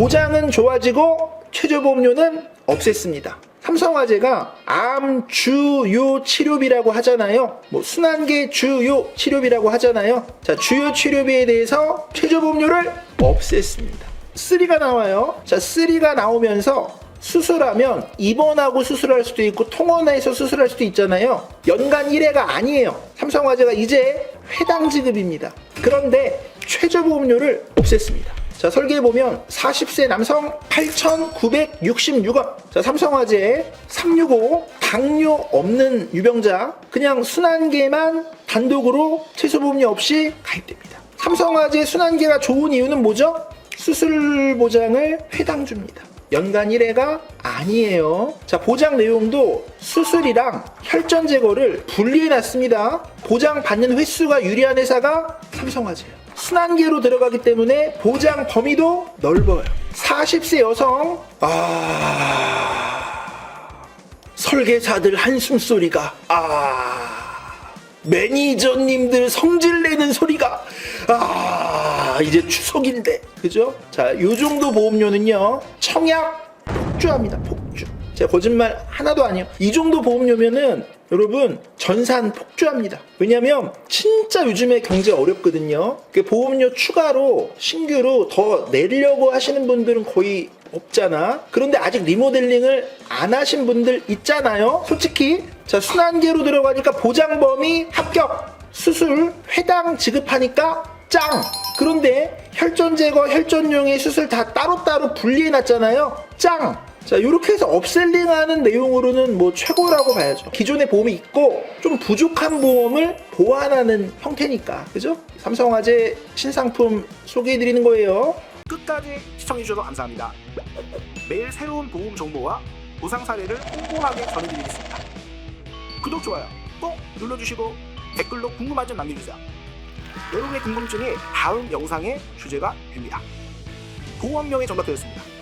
보장은 좋아지고 최저보험료는 없앴습니다. 삼성화재가 암 주요 치료비라고 하잖아요. 뭐 순환계 주요 치료비라고 하잖아요. 자, 주요 치료비에 대해서 최저보험료를 없앴습니다. 3가 나와요. 자, 3가 나오면서 수술하면 입원하고 수술할 수도 있고 통원해서 수술할 수도 있잖아요. 연간 1회가 아니에요. 삼성화재가 이제 회당 지급입니다. 그런데 최저보험료를 없앴습니다. 자, 설계해 보면 40세 남성 8,966원. 자, 삼성화재 365 당뇨 없는 유병자 그냥 순환계만 단독으로 최소보험료 없이 가입됩니다. 삼성화재 순환계가 좋은 이유는 뭐죠? 수술 보장을 회당 줍니다. 연간 1회가 아니에요. 자, 보장 내용도 수술이랑 혈전 제거를 분리해 놨습니다. 보장 받는 횟수가 유리한 회사가 삼성화재예요. 순환계로 들어가기 때문에 보장 범위도 넓어요. 40세 여성, 아, 설계사들 한숨소리가, 아, 매니저님들 성질 내는 소리가, 아, 이제 추석인데, 그죠? 자, 요 정도 보험료는요, 청약 폭주합니다, 폭주. 제가 거짓말 하나도 아니에요. 이 정도 보험료면은 여러분 전산 폭주합니다. 왜냐면 진짜 요즘에 경제 어렵거든요. 그 보험료 추가로 신규로 더 내려고 하시는 분들은 거의 없잖아. 그런데 아직 리모델링을 안 하신 분들 있잖아요. 솔직히 자 순환계로 들어가니까 보장 범위 합격. 수술 회당 지급하니까 짱! 그런데 혈전 제거, 혈전용의 수술 다 따로따로 분리해 놨잖아요. 짱! 자, 이렇게 해서 업셀링하는 내용으로는 뭐 최고라고 봐야죠. 기존의 보험이 있고 좀 부족한 보험을 보완하는 형태니까. 그죠? 삼성화재 신상품 소개해 드리는 거예요. 끝까지 시청해주셔서 감사합니다. 매일 새로운 보험 정보와 보상 사례를 꼼꼼하게 전해드리겠습니다. 구독, 좋아요 꼭 눌러주시고 댓글로 궁금한 점 남겨주세요. 여러분의 궁금증이 다음 영상의 주제가 됩니다. 보험명예 정답되었습니다.